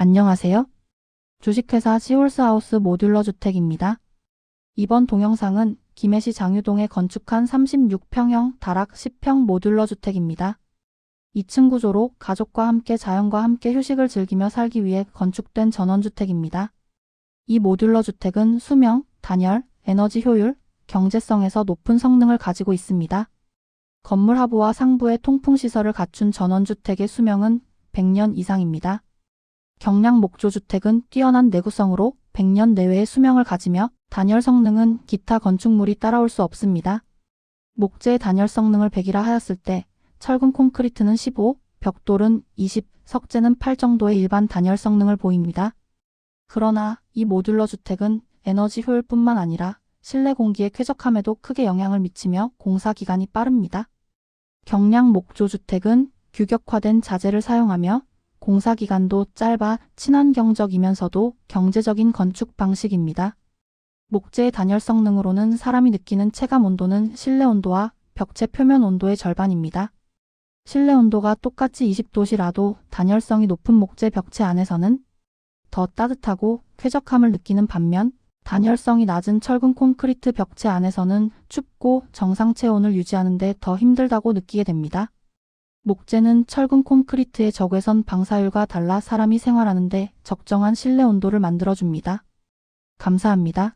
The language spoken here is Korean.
안녕하세요. 주식회사 시홀스하우스 모듈러 주택입니다. 이번 동영상은 김해시 장유동에 건축한 36평형 다락 10평 모듈러 주택입니다. 2층 구조로 가족과 함께 자연과 함께 휴식을 즐기며 살기 위해 건축된 전원주택입니다. 이 모듈러 주택은 수명, 단열, 에너지 효율, 경제성에서 높은 성능을 가지고 있습니다. 건물 하부와 상부의 통풍 시설을 갖춘 전원주택의 수명은 100년 이상입니다. 경량 목조주택은 뛰어난 내구성으로 100년 내외의 수명을 가지며 단열 성능은 기타 건축물이 따라올 수 없습니다. 목재의 단열 성능을 100이라 하였을 때 철근 콘크리트는 15, 벽돌은 20, 석재는 8 정도의 일반 단열 성능을 보입니다. 그러나 이 모듈러 주택은 에너지 효율뿐만 아니라 실내 공기의 쾌적함에도 크게 영향을 미치며 공사 기간이 빠릅니다. 경량 목조 주택은 규격화된 자재를 사용하며 공사 기간도 짧아 친환경적이면서도 경제적인 건축 방식입니다. 목재의 단열 성 능으로는 사람이 느끼는 체감 온도는 실내 온도와 벽체 표면 온도의 절반입니다. 실내 온도가 똑같이 20도시라도 단열성이 높은 목재 벽체 안에서는 더 따뜻하고 쾌적함을 느끼는 반면 단열성이 낮은 철근 콘크리트 벽체 안에서는 춥고 정상 체온을 유지하는 데 더 힘들다고 느끼게 됩니다. 목재는 철근 콘크리트의 적외선 방사율과 달라 사람이 생활하는데 적정한 실내 온도를 만들어줍니다. 감사합니다.